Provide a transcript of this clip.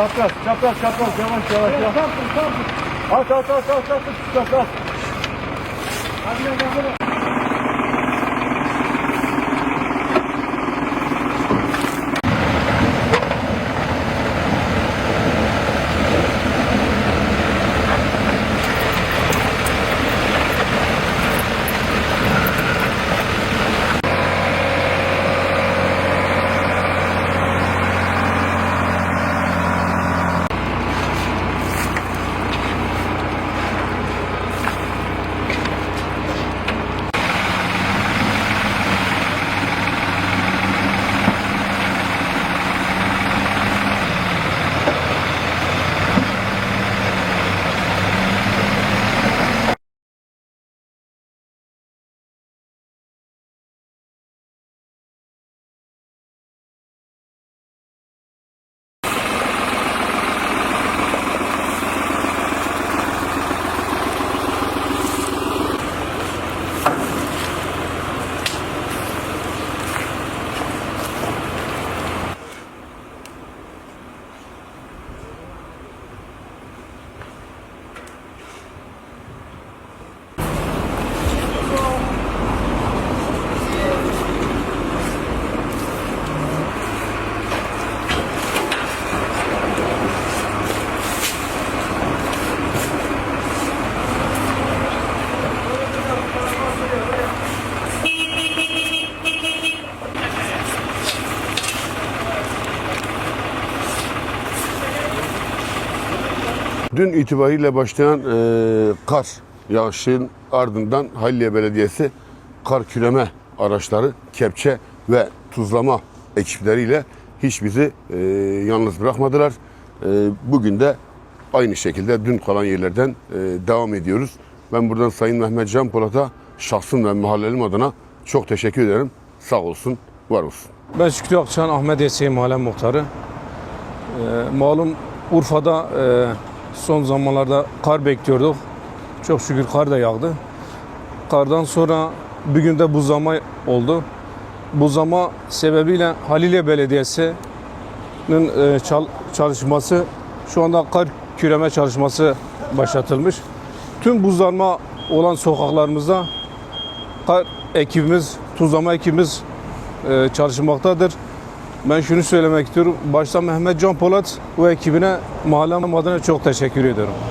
Çapraz, çapraz, çapraz. Yavaş, yavaş, yavaş. At, at, at, at, at, at, at. Dün itibariyle başlayan e, kar yağışın ardından Halliye Belediyesi kar küreme araçları, kepçe ve tuzlama ekipleriyle hiç bizi e, yalnız bırakmadılar. E, bugün de aynı şekilde dün kalan yerlerden e, devam ediyoruz. Ben buradan Sayın Mehmet Can Polat'a şahsım ve mahallelim adına çok teşekkür ederim. Sağ olsun, var olsun. Ben Şükrü Akçan, Ahmet Yeseği Mahalle Muhtarı. Ee, malum Urfa'da e, son zamanlarda kar bekliyorduk. Çok şükür kar da yağdı. Kardan sonra bugün de buzlama oldu. Buzlama sebebiyle Haliliye Belediyesi'nin e, çal- çalışması şu anda kar küreme çalışması başlatılmış. Tüm buzlanma olan sokaklarımızda kar ekibimiz, tuzlama ekibimiz e, çalışmaktadır. Ben şunu söylemek istiyorum. Başta Mehmet Can Polat ve ekibine mahallem adına çok teşekkür ediyorum.